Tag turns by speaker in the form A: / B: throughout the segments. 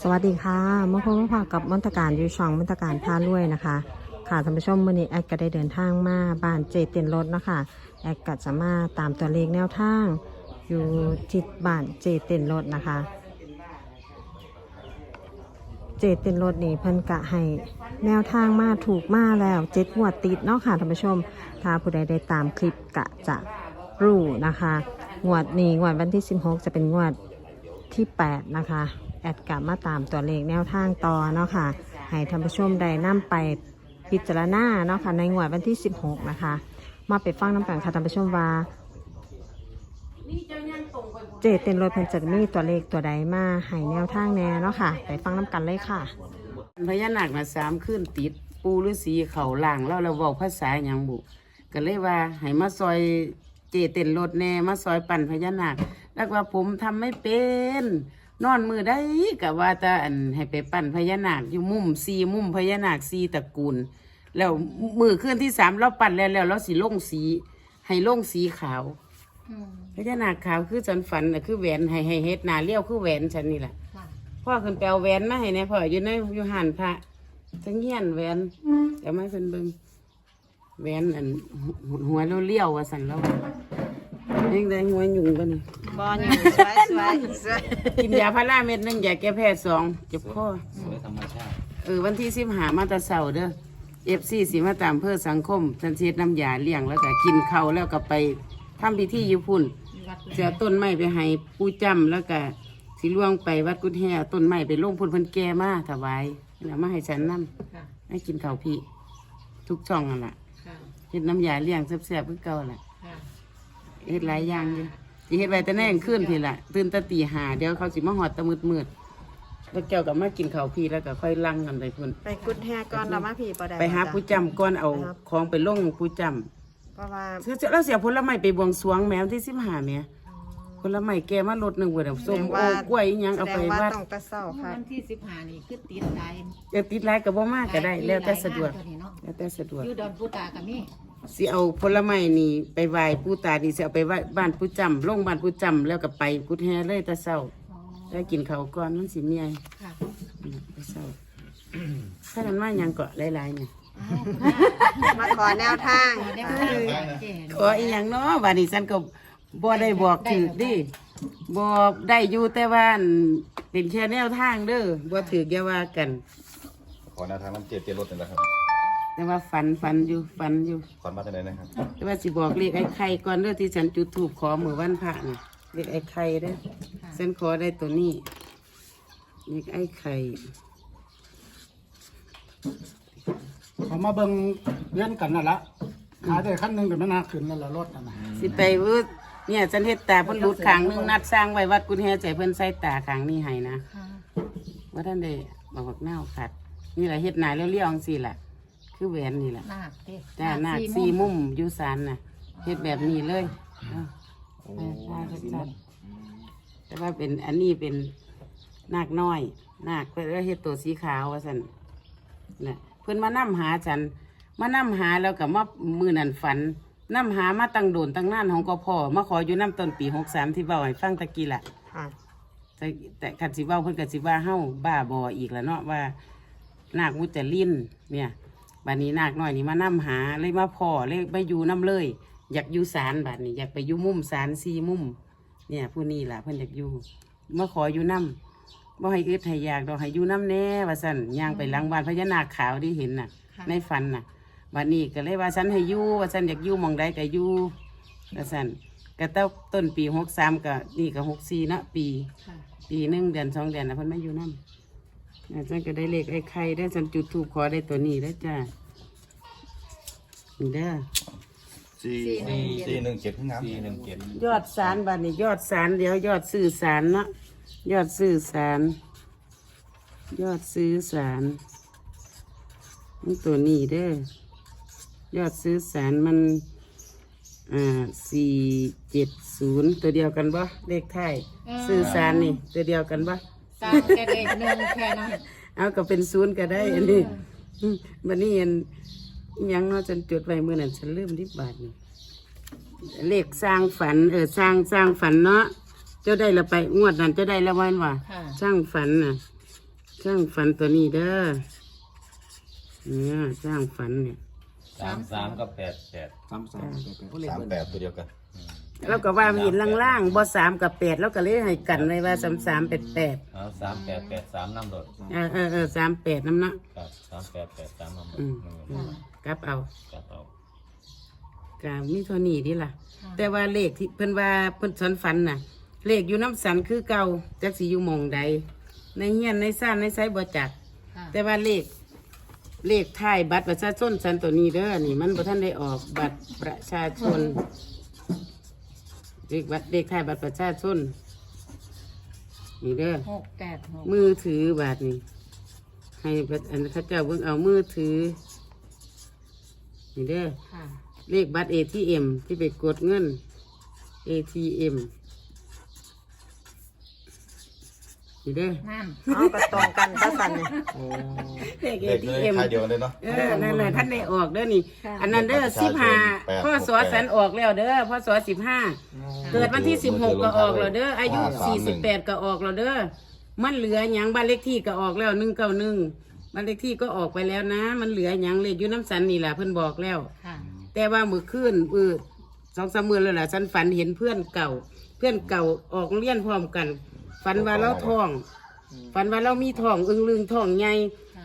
A: สวัสดีค่ะมื่อพบมาพบกับมนตการยูช่องมนตการพาลุวยนะคะ ค่ะท่านผู้ชมมื่อนี้แอดก็ได้เดินทางมาบ้านเจเตียนรถนะคะแอดก็จะมาตามตัวเลขแนวทาง อยู่ที่บ้านเจเตียนรถนะคะ เจเตียนรถนี่เพิ่นกะให้แนวทางมาถูกมาแล้วเจ็ดงวดติดเนาะค่ะท่านผู้ชม ถ้าผู้ใดได้ตามคลิปกะจะรู้นะคะงวดนี้งวดวันที่ 16 จะเป็นงวดที่ 8 นะคะ แอดกลับมาตามตัวเลขแนวทางต่อเนาะค่ะให้ท่านผู้ชมได้นำไปพิจารณาเนาะค่ะในงวดวันที่ 16 นะคะ มาไปฟังน้ำกันค่ะท่านผู้ชมว่าเจเต็นรถเพิ่นจะมีตัวเลขตัวใดมาให้แนวทางแน่เนาะค่ะ ไปฟังน้ำกันเลยค่ะ
B: พญานาคมาสามขึ้นติด ปูฤาษีเขาล่างแล้วเราเว้าภาษาหยังบุก็เลยว่าให้มาซอยเจเต้นรถแน่มาซอยปั่นพญานาคแล้วว่าผมทำไม่เป็น นอนมือได้กับว่าแต่อันให้ไปปั่นพญานาคอยู่มุมซีมุมพญานาคซีตระกูล แล้วมือขึ้นที่สามเราปั่นแล้วแล้วเราสีลงสี ให้ลงสีขาวพญานาคขาวคือฉันฝันน่ะคือแหวนให้ให้เฮ็ดหนาเลี้ยวคือแหวนฉันนี่แหละพ่อขึ้นไปเอาแหวนมาให้แน่พ่ออยู่ในอยู่หันพระทั้งเฮียนแหวนเดี๋ยวมาให้เพิ่นเบิ่งแหวนอันหัวหัวเลี้ยวๆว่าสั่นแล้ว ยังได้หัวยุ่งกันนี่
A: บอลอยู่สวยสวยสวย
B: กินยาพาราเม็ดหนึงยาแก้แพ้สองเจ็บคอ
C: สวยธรรมชาติ
B: เออวันที่สิบหามาแตาเสาเด้อเอฟซีสีมาตามเพื่อสังคมฉันเช็ดน้ำยาเลี้ยงแล้วก็กินข้าวแล้วก็ไปทำพิธีอยู่พุ่น เสียต้นไม้ไปให้ปู่จำแล้วก็สิล่วงไปวัดกุฎแห่ต้นไม้ไปลงพุ่นเพิ่นแก่มาถวายแล้วมาให้ฉันนำให้กินข้าวพี่ ทุกช่องนั่นแหละเฮ็ดน้ำยาเลี้ยงแซ่บๆคือเก่าแหละ เฮ็ดหลายอย่างอยู่สิเฮ็ดไว้แต่แน่งขึ้นพี่ละตื่นแตะตีหาเดี๋ยวเขาสิมาหอดแตะมืดมืดๆแล้วแก้วก็มากินข้าวพี่แล้วก็ค่อยลั่งกันไปพุ่น
A: ไปกุดแฮก่อนเรามาผีปอด
B: ไปหาผู้จำก่อนเอาของไปลงผู้จ
A: เพราะว่าำ
B: เสียแล้วเสียผลไม้ไปบวงสรวงแมวที่สิบหาแม่ผลไม้แกมาลดหนึ่งเว้ยเดี๋ยวส้มโอ้กล้วยอิหยัง
A: แส
B: เอา
A: ด
B: ไป
A: งว่า
B: วัด
A: ต้องแตะเศร้าค่ะ
D: วันที่สิบห้านี่คือติดหลาย
B: จะติดหลายก็บ่มากก็ได้ แล้วแต่สะดวก
D: หลายงานตัวนี้เนาะ
B: แล้วแต่สะดวก
D: อยู่ดอนปูตากับนี่
B: สิเอาผลไม้นี่ไปไหว้ปู่ตานี่สิเอาไปไหว้บ้านปู่จำลงบ้านปู่จำแล้วก็ไปกุดแฮเลยแต่เช้า
D: อ๋อ
B: แล้วกินข้าวก่อนมันสิเมีย
D: ค่ะ
B: แต่เช้าถ้ามันมาหยังเกาะหลายๆเนี่ย
A: มาขอแนวทาง
D: ได้
A: ค่ะ
D: มาเจน
B: ขออีหยังเนาะบัดนี้ฉันก็บ่ได้บอกถือดิบ่ได้อยู่แต่ว่าอั่นเป็นแค่แนวทางเด้อบ่ถืออย่าว่ากัน
C: ขอแนวทางน้ำเจ็ดเจ็ดรถหนึ่งนะครับ
B: แต่ว่าฝันฝันอยู่ฝันอยู่
C: ขอนมาจากไหนนะครับ
B: แต่ว่าสิบอกเลขไอ้ไข่ก่อนเด้อที่ฉันจุดธูปขอมื้อวันพระนี่เลขไอ้ไข่เด้อฉันขอได้ตัวนี้นี่ไอ้ไข่
E: เขามาเบิ่งเลี้ยนกันนั่นละหาได้ขั้นหนึ่งแต่ไม่น่าขึ้นนั่นละรถนั่นนะ
B: สิไปวืดเนี่ยฉันเฮ็ดตาเพิ่นรูดขางหนึงนัดสร้างไว้วัดกุญแฮใจเพิ่นใส่ตาขางนี้ให้นะ
D: ค่ะ
B: ว่าท่านได้บอกว่าแนวขัดนี่แหละเฮ็ดหนาเลี้ยวๆจังซี่ล่ะ คือแหวนนี่แหละ
D: นาคเด้
B: จ้านาคสี่มุมอยู่ศาลน่ะเฮ็ดแบบนี้เลยเอ้าเออนาคชัดๆแต่ว่าเป็นอันนี้เป็นนาคน้อยนาคเพิ่นก็เฮ็ดตัวสีขาวว่าซั่นน่ะเพิ่นมานํหาฉัน มานํหาแล้วก็มามือนั่นฝันนํหามาตั้งโดนตั้งนานของกพ่อมาขออยู่น้ำต้นปีหกสามที่เบาให้ฟังตะกี้แหละ
A: ค่ะ
B: แต่แต่ขันสิเว่าเพิ่นก็สิว่าเฮาบ้าบออีกแล้วเนาะว่านาคมุจลินเนี่ย บัดนี้นาคน้อยนี่มานํหาเลยมาพ่อเลยมาอยู่น้เลย อยากอยู่ศาลบัดนี้ อยากไปอยู่มุมศาลสี่มุม เนี่ยผู้นี้ล่ะเพิ่นอยากอยู่มาขออยู่น้ำบ่ให้อึดให้อยากดอกให้อยู่น้ำแน่ว่าซั่นย่างไปหลังบ้านพญานาคขาวที่เห็นน่ะในฝันน่ะบัดนี้ก็เลยว่าฉันให้อยู่ว่าฉันอยากอยู่หมองใดก็อยู่ว่าซั่นก็เต้าต้นปีหกสามก็นี่ก็หกสี่เนาะปี
D: ค่ะ
B: ปีหนึ่งเดือนสองเดือนนะเพิ่นมาอยู่นั่น อาจารย์ก็ได้เลขไอ้ไข่ได้ฉันจุดถูกขอได้ตัวนี้ได้วจ้านี่เด้อ
C: สี่สี่หนึ่งเจ็ดที่น้ำสี่หนึ่งเจ็ด
B: ยอดสารบัดนี้ยอดสารเดี๋ยวยอดสื่อสารเนาะยอดสื่อสารยอดซื้อสารนี่ตัวนี้เด้อยอดซื้อสารมันอ่าสี่เจ็ดศูนย์ตัวเดียวกันปะเลขไทายซื้อสารนี่ ตัวเดียวกันปะ
D: ตามแค่เด็กหนึ่งแค่นั้น
B: เอาก็เป็นศูนย์ก็ได้อันนี้บันนี้อันอิหยังเนาะฉันจดไว้เมื่อนั้นฉันลืมที่บาทนี่เลขสร้างฝัน เออสร้างสร้างฝันเนาะเจ้าได้ละไปงวดนั้นเจ้าได้ละวันว่า
D: ค่ะ
B: สร้างฝันน่ะสร้างฝันตัวนี้เด้อเนี่ยสร้างฝันเนี่ย
F: สามสามกับแปดแปด
E: สามสามแปดแปด
C: สามแปดตัวเดียวกัน
B: แล้วก็ว่ามีล่างๆบ่สามกับแปดแล้วก็เลยให้กันไว้ว่าสามสามแปดแปด
F: เอาสามแปดแปดสามน้ำรถ
B: เออเออเออสามแปดน้ำเนาะ
F: ครับสามแปดแปดสามน้ำรถ
B: อืม
F: หนึ่ง
B: กลับเอา
F: ครับเอา
B: กามีเท่านี้ดิล่ะ แต่ว่าเลขที่เพิ่นว่าเพิ่นสันฝันน่ะ เลขอยู่น้ำสันคือเก่าจักสิอยู่หมองใด ในเฮียนในซ่านในไซบ่จัก
D: ค่ะ
B: แต่ว่าเลข เลขท้ายบัตรประชาชนสันตัวนี้เด้อนี่มันบ่ทันได้ออกบัตรประชาชน เลขบัตรเลขท้ายบัตรประชาชนนี่เด้อ
D: หกแปดหก
B: มือถือบาทนี่ให้บัตรอันเข้าเจ้าเบิ่งเอามือถือนี่เด้อ
D: ค่ะ
B: เลขบัตร ATM ที่ไปกดเงิน ATM นี่เด้อ
D: นั่น
A: เอาก็ตรงกันก็สั่นเนี่ย
B: เลข
C: เลขเลย
B: ATM
C: ค่ายเดียวกันเลยเนาะ
B: เออนั่นแหละท่านได้ออกเด้อนี่
D: ค่ะ
B: อันนั้นเด้อ
C: เลขบัตร
B: สิบห้า
C: ประชาชน
B: พ่อสอ
C: 868
B: สันออกแล้วเด้อพ่อสอสิบห้าเกิดวันที่สิบหกก็ออกแล้วเด้ออายุ
C: ห้าสาม
B: สี่
C: หนึ่
B: สิบ
C: ง
B: แปดก็ออกแล้วเด้อมันเหลือหยังบ้านเลขที่ก็ออกแล้วหนึ่งเก้าหนึ่งบ้านเลขที่ก็ออกไปแล้วนะ มันเหลือหยังเลขอยู่น้ำสันนี่แหละเพิ่นบอกแล้ว
D: ค่ะ
B: แต่ว่ามือขึ้นอือสองสามมือแล้วล่ะฉันฝันเห็นเพื่อนเก่า เพื่อนเก่าออกเรียนพร้อมกัน ฝันว่าเราท้องฝันว่าเรามีท้องอึงลึงท้องใหญ่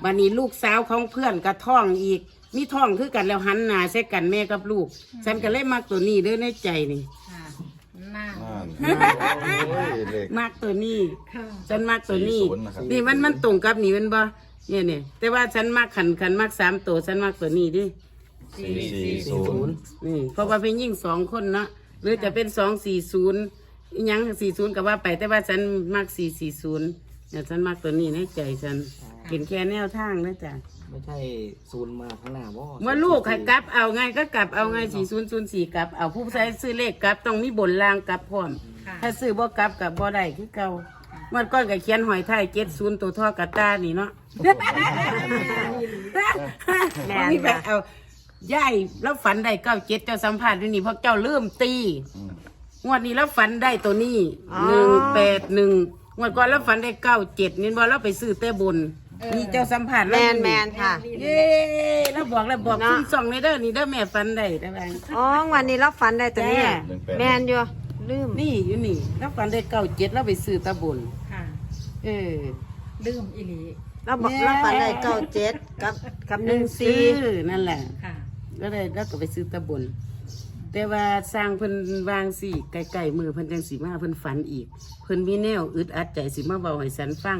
B: วันนี้ลูกสาวของเพื่อนก็ท้องอีก มีท้องคือกันแล้วหันหน้าใส่กันแม่กับลูก ฉันก็เลยมักตัวนี้เด้อในใจนี่
D: ค่ะนั่น
C: นั่นโอ้ยเลข
B: มักตัวนี้
D: ค่ะ
B: ฉันมักตัวนี้
C: 40นะครับ
B: นี่มันมันตรงกับนี่มันบ่เนี่ยเนี่ยแต่ว่าฉันมักขันขันมักสามตัวฉันมักตัวนี้ดิ
C: สี่สี่ศูนย์
B: นี่เพราะว่าเป็นยิ่งสองคนเนาะหรือจะเป็นสองสี่ศูนย์ ยังสี่ศูนย์ก็ว่าไปแต่ว่าฉันมักสี่สี่ศูนย์เนี่ยฉันมักตัวนี้ในใจฉันเป็นแค่แนวทางนะจ๊ะ
G: ไม่ใช่ซูนมาข้างหน้าว่า
B: ว่าลูกให้กลับเอาไงก็กลับเอาไงสี่ศูนย์ศูนย์สี่กลับเอาผู้ใช้ซื้อเลขกลับต้องมีบนล่างกลับพร้อม
D: ค่ะ
B: ถ้าซื้อบ่กลับกับบ่ได้คือเก่าเมื่อก่อนก็เขียนหอยไทยเจ็ดศูนย์ตัวท่อกระตานี่เนาะ
A: แม่น
B: มีแบ
A: ค่ะ
B: บเอาย่ายแล้วฝันได้เก้าเจ็ดเจ้าสัมผัสด้วยนี่เพราะเจ้าเริ่มตี
C: อืม
B: งวดนี้แล้วฝันได้ตัวนี้
A: อ๋อ
B: หนึ่งแปดหนึ่งงวดก่อนแล้วฝันได้เก้าเจ็ดนี่บอกแล้วไปซื้อเต้บนนี่เจ้าสัมผัส
A: แม
B: แล้ว
A: นแมนค่ะ
B: เย้แล้วบอกแล้วบอก
A: เนาะ
B: คุณส่องในเด้อนี่เด้อแม่ฝันได้ได้ไหม
A: อ๋อวันนี้เราฝันได้ตัวนี้
B: จ้า
A: แมนอยู่ลืม
B: นี่อยู่นี่แล้วฝันได้เก้าเจ็ดแล้วไปซื้อตะบน
D: ค่ะ
B: เออ
D: ลืมอีหลี
A: เราบอก
B: แม่
A: เราฝันได้เก้าเจ็ดกับกับหนึ่งสี่
B: ซื้อนั่นแหละ
D: ค่ะ
B: แล้วได้แล้วก็ไปซื้อตะบน แต่ว่าสร้างเพิ่นวางสิไกลๆมือเพิ่นจังสีมาเพิ่นฝันอีก เพิ่นมีแนวอึดอัดใจสิมาเบาให้สันฟัง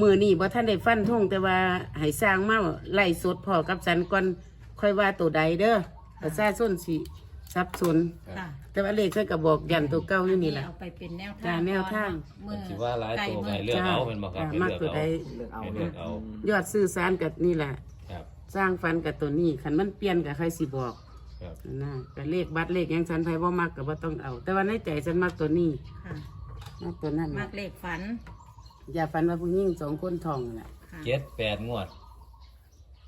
B: มือนี่บ่ท่านได้ฟันทงแต่ว่าให้สร้างมาไล่สดพอกับสันก่อนค่อยว่าตัวใดเด้อประชาชนสิสับสน
D: ค่ะ
B: แต่ว่าเลขเพิ่นก็บอกยันตัวเก่าอยู่นี่แหละ
D: เอาไปเป็นแนวทา
B: จ้างแนวทาง
D: มือ
F: คิดว่าหลายตัว
D: ไก่
F: ไง
D: มือ
F: เลือกเอาเป็นบอกครับ
B: จ้า
F: ให้
B: มาก
F: เลือก
B: ตัวใด
F: เอา
G: เลือกเอา
F: ให้
G: นะ
F: เลือกเอา
B: ยอดซื้อสารกับนี่แหละ
F: ครับ
B: สร้างฟันกับตัวนี้คันมันเปลี่ยนกับใครสิบอก
F: ครับ
B: นะก็เลขบัตรเลขหยังฉันไผบ่มักก็บ่ต้องเอา แต่ว่าในใจฉันมักตัวนี้
D: ค่ะ
B: มักตัวนั้น
D: มั
B: น่ะ
D: กเลขฝัน
B: อย่าฝันว่าผู้หญิงสองคนทองน่ะ
D: ค่ะ
F: เจ็ดแปดงวด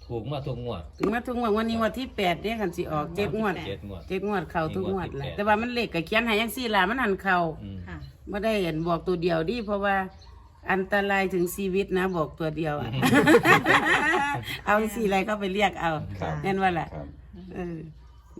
F: ถูกมาทุกงวด
B: ถึงมาทุกงวดวันนี้วันที่แปดเด้คันสิออกเจ็ดงวด
F: เจ็ดงวด
B: เจ็ดงวดเข้าทุกงวดแหละ
F: งวดที่แปด
B: แต่ว่ามันเลขก็เขียนให้ยังสี่ล่ะมันหันเข้า
F: อืม
D: ค่ะ
B: บ่ได้เห็นบอกตัวเดียวดิเพราะว่าอันตรายถึงชีวิตนะบอกตัวเดียวอะเอาสี่อะไรก็ไปเรียกเอา
C: ครับ
B: แน่นว่าล่ะ
C: ครับ
B: เออ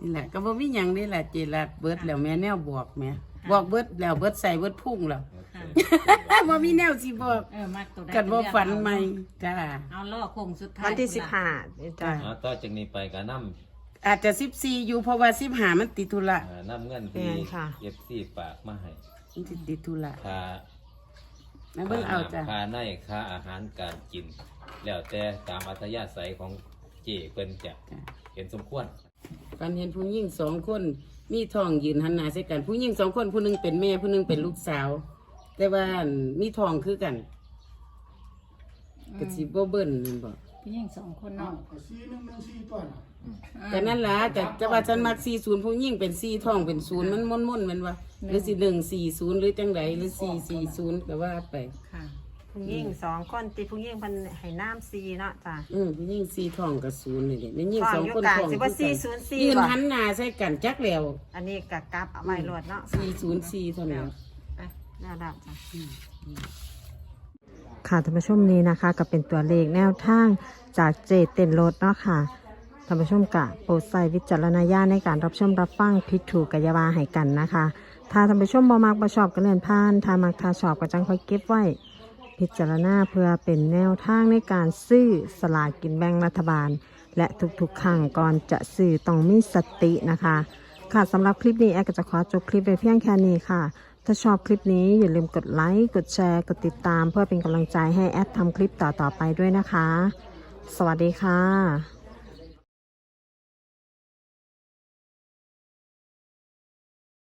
B: นี่แหละ ก็บ่มีหยังนี่แหละเจรัดเบิดแล้วแม่แนวบอกแม่บอกเบิดแล้วเบิดใส่เบิดพุ่งแล้ว
D: ค่ะ
B: บ่มีแนวสิบอก
D: เออมักตัวใด
B: กันบ่ฝันใหม่
D: เลือก
B: จ้า
D: เอาเอาล่อโคงสุดท้าย
A: วันที่
D: พุ่
A: สิบ
D: นล่ะ
A: ห้าจ้ะ
B: จ้ะ
F: อ่าต่อจากนี้ไปก็นำ
B: อาจจะ14อยู่เพราะว่า15มันติดธุระ
F: อ่านำเงินที่
A: แม่นค่ะ
F: เอฟซีฝากมาให้
B: มันติดติดธุระ
F: ค่า
B: นะเบิ่งเอาจ้ะ
F: ค่าในค่าอาหารการกิน แล้วแต่ตามอัธยาศัยของเจเพิ่นจะเห็นสมควร
B: ฝันเห็นผู้หญิงสองคน มีท้องยืนหันหน้าใส่กัน ผู้หญิงสองคนผู้หนึงเป็นแม่ผู้หนึงเป็นลูกสาว แต่ว่ามีท้องคือกันก็สิบ่เบิ่นนั่นบ่
D: ผู้หญิงสองคนเนาะ
E: สี่หนึ่งหนึ่งสี่ตัวน่ะ
B: แต่นั่นล่ะแต่แต่ว่าฉันมักสี่ศูนย์ผู้ยิ่งเป็นสี่ท่องเป็นศูนย์มันม่นม่นๆแมันว่าหรือสี่หนึ่งสี่ศูนย์หรือจังไดหรือสี่สี่ศูนย์ก็ว่าไป
D: ค่ะ
A: ผู้หญิงสองคนตีผู้หญิงเพันให้น้ำซีเนาะจ้ะ
B: อืมผู้ยิ่งสี่ท่องกับศูนย์เลยเนี่ยยิ่ง
A: ท่
B: ส
A: อ
B: องง
A: อยู่
B: คน
A: กลาง
B: ท่อง
A: สิ
B: คือ
A: ว่า
B: กั
A: สี่
B: น
A: ศูนย์สี่
B: ยืน
A: บ่
B: หันหน้าใส่กันจักแล้ว
A: อันนี้กะกลับเอาไว้รวดเนาะ
B: สี่ศูนย์สี่เท่านั้น
A: น่ารักจ้ะ ค่ะท่านผู้ชมนี้นะคะก็เป็นตัวเลขแนวทางจากเจเต้นรถเนาะค่ะท่านผู้ชมกะโปรดใส่วิจารณญาณในการรับชมรับฟังผิดถูกกัยาวาให้กันนะคะ ถ้าท่านผู้ชมบ่มักบ่ชอบก็เลื่อนผ่าน ถ้ามักถ้าชอบก็จังค่อยเก็บไว้ พิจารณาเพื่อเป็นแนวทางในการซื้อสลากกินแบ่งรัฐบาล และทุกๆครั้งก่อนจะซื้อต้องมีสตินะคะ ค่ะสำหรับคลิปนี้แอร์ก็จะขอจบคลิปไปเพียงแค่นี้ค่ะ ถ้าชอบคลิปนี้อย่าลืมกดไลค์กดแชร์กดติดตาม เพื่อเป็นกำลังใจให้แอดทำคลิปต่อๆไปด้วยนะคะ สวัสดีค่ะ